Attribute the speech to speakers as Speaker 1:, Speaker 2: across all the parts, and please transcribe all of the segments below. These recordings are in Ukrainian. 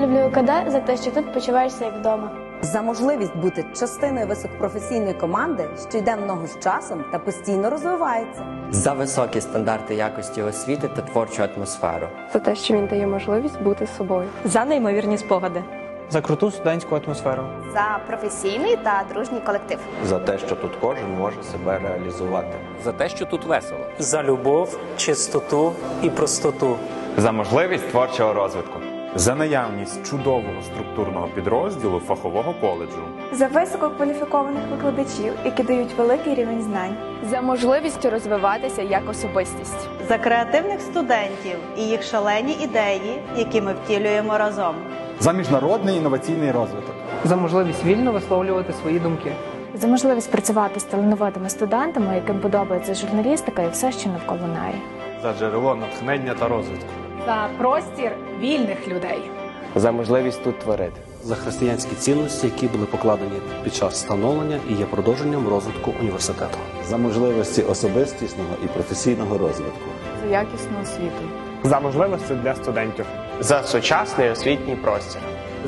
Speaker 1: люблю УКД за те, що тут почуваєшся як вдома.
Speaker 2: За можливість бути частиною високопрофесійної команди, що йде в ногу з часом та постійно розвивається.
Speaker 3: за високі стандарти якості освіти та творчу атмосферу.
Speaker 4: за те, що він дає можливість бути собою.
Speaker 5: за неймовірні спогади.
Speaker 6: за круту студентську атмосферу.
Speaker 7: за професійний та дружній колектив.
Speaker 8: за те, що тут кожен може себе реалізувати.
Speaker 9: за те, що тут весело.
Speaker 10: за любов, чистоту і простоту.
Speaker 11: за можливість творчого розвитку.
Speaker 12: За наявність чудового структурного підрозділу фахового коледжу,
Speaker 13: за висококваліфікованих викладачів, які дають великий рівень знань,
Speaker 4: За можливість розвиватися як особистість.
Speaker 5: За креативних студентів і їх шалені ідеї, які ми втілюємо разом.
Speaker 14: за міжнародний інноваційний розвиток.
Speaker 6: За можливість вільно висловлювати свої думки.
Speaker 1: За можливість працювати з талановитими студентами, яким подобається журналістика і все, що навколо неї.
Speaker 12: за джерело натхнення та розвитку.
Speaker 5: За простір вільних людей.
Speaker 8: За можливість тут творити.
Speaker 10: За християнські цінності, які були покладені під час становлення і є продовженням розвитку університету.
Speaker 8: За можливості особистісного і професійного розвитку.
Speaker 4: За якісну освіту.
Speaker 6: За можливості для студентів.
Speaker 9: За сучасний освітній простір.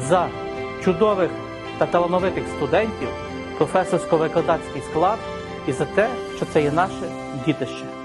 Speaker 10: За чудових та талановитих студентів, професорсько-викладацький склад і за те, що це є наше дітище.